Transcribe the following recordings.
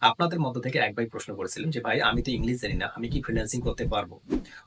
আপনাদের মধ্য থেকে এক ভাই প্রশ্ন করেছিলেন যে, ভাই, আমি তো ইংলিশ জানি না, আমি কি ফ্রিল্যান্সিং করতে পারব?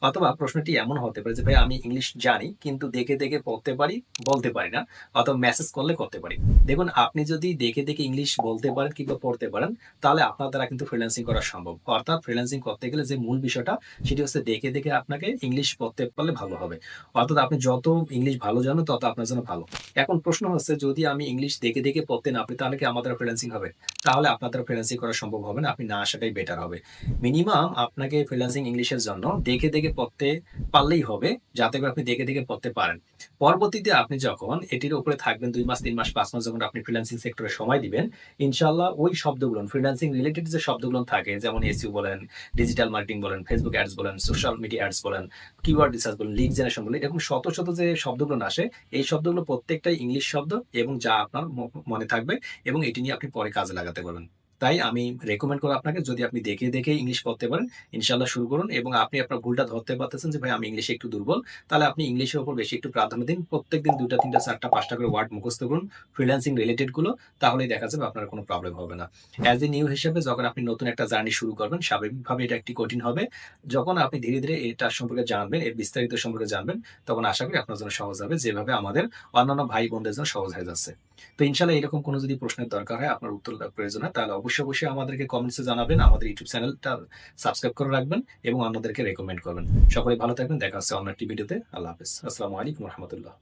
অথবা প্রশ্নটি এমন হতে পারে যে, ভাই, আমি ইংলিশ জানি, কিন্তু দেখে দেখে পড়তে পারি, বলতে পারি না, অথবা মেসেজ করলে করতে পারি। দেখুন, আপনি যদি দেখে দেখে ইংলিশ বলতে পারেন কিংবা পড়তে পারেন, তাহলে আপনার দ্বারা কিন্তু ফ্রিল্যান্সিং করা সম্ভব। অর্থাৎ ফ্রিল্যান্সিং করতে গেলে যে মূল বিষয়টা, সেটি হচ্ছে দেখে দেখে আপনাকে ইংলিশ পড়তে পারলে ভালো হবে। অর্থাৎ আপনি যত ইংলিশ ভালো জানেন, তত আপনার জন্য ভালো। এখন প্রশ্ন হচ্ছে, যদি আমি ইংলিশ দেখে দেখে পড়তে না পারি, তাহলে কি আমাদের ফ্রিল্যান্সিং হবে? তাহলে আপনাদের ফ্রিল্যান্সিং করা সম্ভব হবে না, আপনি না আসাটাই বেটার হবে। মিনিমাম আপনাকে ফ্রিল্যান্সিং ইংলিশের জন্য দেখে দেখে পড়তে পারলেই হবে, যাতে করে আপনি দেখে দেখে পড়তে পারেন। পরবর্তীতে আপনি যখন এটির উপরে থাকবেন, দুই মাস, তিন মাস, পাঁচ মাস যখন আপনি ফ্রিল্যান্সিং সেক্টরে সময় দিবেন ইনশাল্লাহ ওই শব্দগুলো ফ্রিল্যান্সিং রিলেটেড যে শব্দগুলো থাকে, যেমন এসইউ বলেন ডিজিটাল মার্কেটিং বলেন ফেসবুক অ্যাডস বলেন সোশ্যাল মিডিয়া অ্যাডস বলেন কিওয়ার্ড রিসার্চ বলেন লিড জেনারেশন বলেন, এরকম শত শত যে শব্দগুলো আসে, এই শব্দগুলো প্রত্যেকটাই ইংলিশ শব্দ এবং যা আপনার মনে থাকবে এবং এটি নিয়ে আপনি পরে কাজে লাগাতে পারবেন। তাই আমি রেকমেন্ড করব আপনাকে যদি আপনি দেখে দেখে ইংলিশ পড়তে পারেন ইনশাল্লাহ শুরু করুন এবং আপনি আপনার ভুলটা ধরতে পারতেছেন যে, ভাই, আমি ইংলিশে একটু দুর্বল। তাহলে আপনি ইংলিশের উপর বেশি একটু প্রাধান্য দিন। প্রত্যেকদিন দুটা তিনটা, চারটা, পাঁচটা করে ওয়ার্ড মুখস্থ করুন। ফ্রিল্যান্সিং রিলেটেডগুলো, তাহলেই দেখা যাবে আপনার কোনো প্রবলেম হবে না। অ্যাজ এ নিউ হিসেবে যখন আপনি নতুন একটা জার্নি শুরু করবেন, স্বাভাবিকভাবে এটা একটি কঠিন হবে। যখন আপনি ধীরে ধীরে এটার সম্পর্কে জানবেন, এর বিস্তারিত সম্পর্কে জানবেন, তখন আশা করি আপনার জন্য সহজ হবে। যেভাবে আমাদের অন্যান্য ভাই বোনদের জন্য সহজ হয়ে যাচ্ছে। তো ইনশাল্লাহ এরকম কোনো যদি প্রশ্নের দরকার হয়, আপনার উত্তর প্রয়োজন হয়, তাহলে অবশ্যই অবশ্যই আমাদেরকে কমেন্টসে জানাবেন, আমাদের ইউটিউব চ্যানেলটা সাবস্ক্রাইব করে রাখবেন এবং অন্যদেরকে রেকমেন্ড করবেন। সকলে ভালো থাকবেন, দেখা হচ্ছে অন্য একটি ভিডিওতে আল্লাহ হাফেজ। আসসালামু আলাইকুম রহমতুল্লাহ।